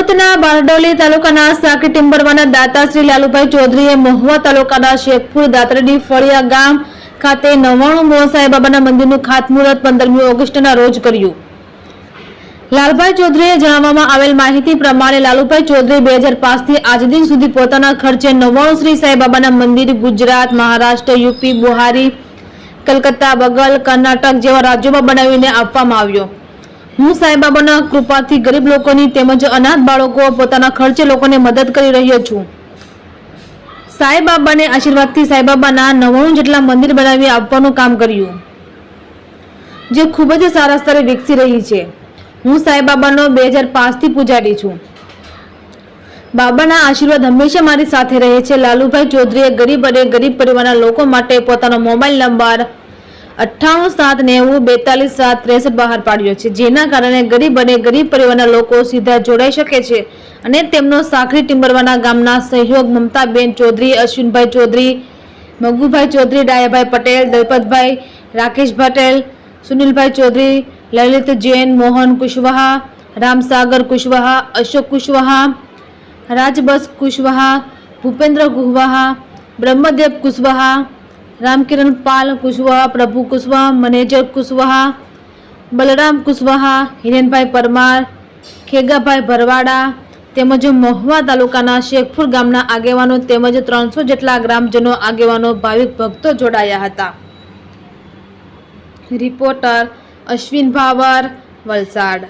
દાહોદના બારડોલી તાલુકાના સાકી ટિમ્બરવાના દાતા શ્રી લાલુભાઈ ચૌધરીએ મહુવા તાલુકાના શેખપુર દાતરડી ફળિયા ગામ ખાતે નવાણું મોહ સાંઈબાબાના મંદિરનું ખાતમુહૂર્ત પંદરમી ઓગસ્ટના રોજ કર્યું. લાલભાઈ ચૌધરીએ જણાવવામાં આવેલ માહિતી પ્રમાણે લાલુભાઈ ચૌધરી બે હજાર પાંચથી આજ દિન સુધી પોતાના ખર્ચે નવ્વાણું શ્રી સાંઈબાબાના મંદિર ગુજરાત, મહારાષ્ટ્ર, યુપી, બુહારી, કલકત્તા, બગલ, કર્ણાટક જેવા રાજ્યોમાં બનાવીને આપવામાં આવ્યો. હું સાંઈબાબાના કૃપાથી ગરીબ લોકોની તેમજ અનાથ બાળકો પોતાના ખર્ચે લોકોને મદદ કરી રહ્યો છું. સાંઈબાબાને આશીર્વાદથી સાંઈબાબાના નવ્વાણું જેટલા મંદિર બનાવી આપવાનું કામ કર્યું. જે ખૂબ જ સારા સ્તરે વિકસી રહી છે. હું સાંઈબાબાનો બે હજાર પાંચથી પૂજારી છું. બાબાના આશીર્વાદ હંમેશા મારી સાથે રહે છે. લાલુભાઈ ચૌધરીએ ગરીબ અને ગરીબ પરિવારના લોકો માટે પોતાનો મોબાઈલ નંબર અઠ્ઠાણું, સાત, નેવું, બેતાલીસ, સાત, ત્રેસઠ બહાર પાડ્યો છે. જેના કારણે ગરીબ અને ગરીબ પરિવારના લોકો સીધા જોડાઈ શકે છે અને તેમનો સાખરી ટિમ્બરવાના ગામના સહયોગ મમતાબેન ચૌધરી, અશ્વિનભાઈ ચૌધરી, મગુભાઈ ચૌધરી, ડાયાભાઈ પટેલ, દલપતભાઈ રાકેશ પટેલ સુનિલભાઈ ચૌધરી, લલિત જૈન, મોહન કુશવાહા, રામસાગર કુશવાહા, અશોક કુશવાહા, રાજબસ કુશવાહા, ભૂપેન્દ્ર કુશવાહા, બ્રહ્મદેવ કુશવાહા રામકિરણ પાલ કુશવાહા, પ્રભુ કુશવાહા, મનેજર કુશવાહા, બલરામ કુશવાહા, હિરેનભાઈ પરમાર, ખેગાભાઈ ભરવાડા તેમજ મહુવા તાલુકાના શેખપુર ગામના આગેવાનો તેમજ ત્રણસો જેટલા ગ્રામજનો આગેવાનો, ભાવિક ભક્તો જોડાયા હતા. રિપોર્ટર અશ્વિન ભાવર, વલસાડ.